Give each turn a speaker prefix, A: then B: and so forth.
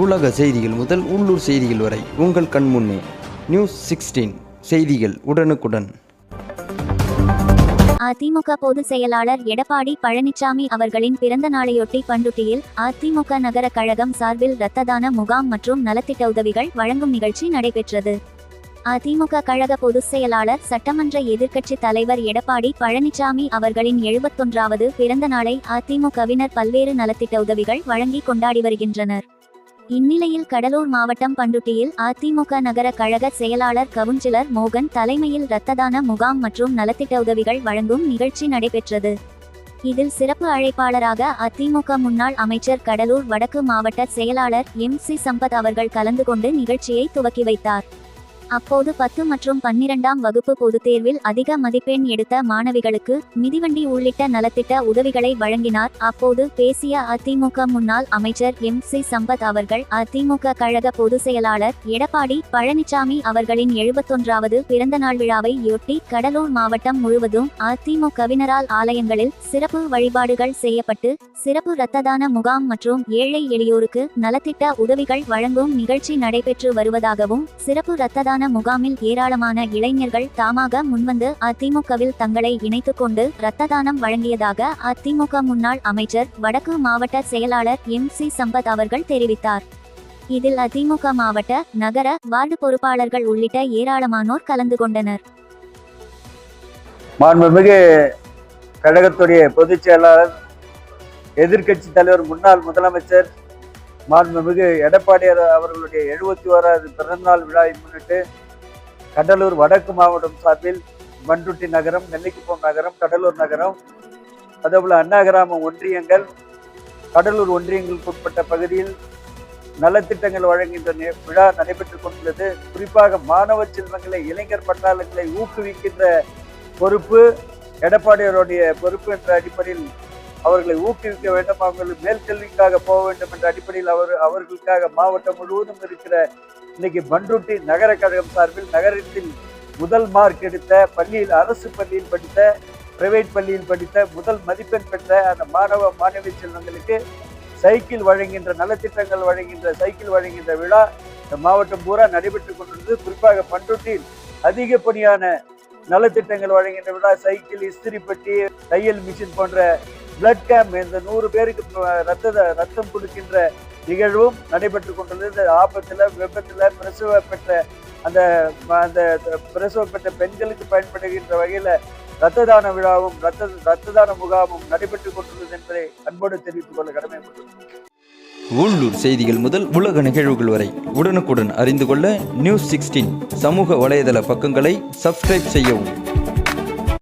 A: உலக செய்திகள் முதல் உள்ளூர் செய்திகள் வரை உங்கள் கண் முன்னே. நியூஸ் சிக்ஸ்டீன் செய்திகள் உடனுக்குடன்.
B: அதிமுக பொதுச் செயலாளர் எடப்பாடி பழனிசாமி அவர்களின் பிறந்த நாளையொட்டி பண்டுட்டியில் அதிமுக நகர கழகம் சார்பில் இரத்த தான முகாம் மற்றும் நலத்திட்ட உதவிகள் வழங்கும் நிகழ்ச்சி நடைபெற்றது. அதிமுக கழக பொதுச் செயலாளர் சட்டமன்ற எதிர்க்கட்சி தலைவர் எடப்பாடி பழனிசாமி அவர்களின் எழுபத்தொன்றாவது பிறந்த நாளை அதிமுகவினர் பல்வேறு நலத்திட்ட உதவிகள் வழங்கி கொண்டாடி வருகின்றனர். இந்நிலையில் கடலூர் மாவட்டம் பண்டுட்டியில் அதிமுக நகர கழக செயலாளர் கவுன்சிலர் மோகன் தலைமையில் இரத்ததான முகாம் மற்றும் நலத்திட்ட உதவிகள் வழங்கும் நிகழ்ச்சி நடைபெற்றது. இதில் சிறப்பு அழைப்பாளராக அதிமுக முன்னாள் அமைச்சர் கடலூர் வடக்கு மாவட்ட செயலாளர் எம் சி சம்பத் அவர்கள் கலந்து கொண்டு நிகழ்ச்சியை துவக்கி வைத்தார். அப்போது பத்து மற்றும் பன்னிரண்டாம் வகுப்பு பொதுத் தேர்வில் அதிக மதிப்பெண் எடுத்த மாணவிகளுக்கு மிதிவண்டி உள்ளிட்ட நலத்திட்ட உதவிகளை வழங்கினார். அப்போது பேசிய அதிமுக முன்னாள் அமைச்சர் எம். சி. சம்பத் அவர்கள் அதிமுக கழக பொதுச் செயலாளர் எடப்பாடி பழனிசாமி அவர்களின் எழுபத்தொன்றாவது பிறந்த நாள் விழாவையொட்டி கடலூர் மாவட்டம் முழுவதும் அதிமுகவினரால் ஆலயங்களில் சிறப்பு வழிபாடுகள் செய்யப்பட்டு சிறப்பு இரத்ததான முகாம் மற்றும் ஏழை எளியோருக்கு நலத்திட்ட உதவிகள் வழங்கும் நிகழ்ச்சி நடைபெற்று வருவதாகவும் சிறப்பு இரத்த தான முகாமில் ஏராளமான இளைஞர்கள் தாமாக முன்வந்து அதிமுகவில் தங்களை இணைத்துக் கொண்டு இரத்த தானம் வழங்கியதாக அதிமுக முன்னாள் அமைச்சர் வடக்கு மாவட்ட செயலாளர் எம். சி. சம்பத் அவர்கள் தெரிவித்தார். இதில் அதிமுக மாவட்ட நகர வார்டு பொறுப்பாளர்கள் உள்ளிட்ட ஏராளமானோர் கலந்து கொண்டனர்.
C: மாண்புமிகு கழகத்துடைய பொதுச் செயலாளர் எதிர்கட்சி தலைவர் முன்னாள் முதலமைச்சர் மாண்புமிகு எடப்பாடியார் அவர்களுடைய எழுபத்தி ஓராவது பிறந்தநாள் விழாவை முன்னிட்டு கடலூர் வடக்கு மாவட்டம் சார்பில் மண்டுட்டி நகரம் நெல்லிக்குப்பம் நகரம் கடலூர் நகரம் அதேபோல் அண்ணாகிராம ஒன்றியங்கள் கடலூர் ஒன்றியங்களுக்கு உட்பட்ட பகுதியில் நலத்திட்டங்கள் வழங்குகின்ற நே- விழா நடைபெற்றுக் கொண்டுள்ளது. குறிப்பாக மாணவ செல்வங்களை இளைஞர் பட்டாளங்களை ஊக்குவிக்கின்ற பொறுப்பு எடப்பாடியாருடைய பொறுப்பு என்ற அடிப்படையில் அவர்களை ஊக்குவிக்க வேண்டும் அவர்கள் மேல்கல்விக்காக போக வேண்டும் என்ற அடிப்படையில் அவர் அவர்களுக்காக மாவட்டம் முழுவதும் இருக்கிற இன்னைக்கு பண்ருட்டி நகர கழகம் சார்பில் நகரத்தில் முதல் மார்க் எடுத்த பள்ளியில் அரசு பள்ளியில் படித்த பிரைவேட் பள்ளியில் படித்த முதல் மதிப்பெண் பெற்ற அந்த மாணவ மாணவி செல்வங்களுக்கு சைக்கிள் வழங்குகின்ற நலத்திட்டங்கள் வழங்குகின்ற சைக்கிள் வழங்குகின்ற விழா இந்த மாவட்டம் பூரா நடைபெற்றுக் கொண்டிருந்தது. குறிப்பாக பண்ருட்டியில் அதிகப்படியான நலத்திட்டங்கள் வழங்குகின்ற விழா சைக்கிள் இஸ்திரி பெட்டி தையல் மிஷின் போன்ற பிளட் கேம்ப் இந்த நூறு பேருக்கு ரத்த ரத்தம் கொடுக்கின்ற நிகழ்வும் நடைபெற்று கொண்டது இந்த ஆபத்தில் விபத்தில் பிரசவ பெற்ற அந்த அந்த பிரசவ பெற்ற பெண்களுக்கு பயன்படுகின்ற வகையில் ரத்த தான விழாவும் ரத்த ரத்த தான முகாமும் நடைபெற்றுக் கொண்டுள்ளது என்பதை அன்போடு தெரிவித்துக் கொள்ள கடமைப்பட்டுள்ளது
A: உள்ளூர் செய்திகள் முதல் உலக நிகழ்வுகள் வரை உடனுக்குடன் அறிந்து கொள்ள நியூஸ் சிக்ஸ்டீன் சமூக வலைதள பக்கங்களை சப்ஸ்கிரைப் செய்யவும்.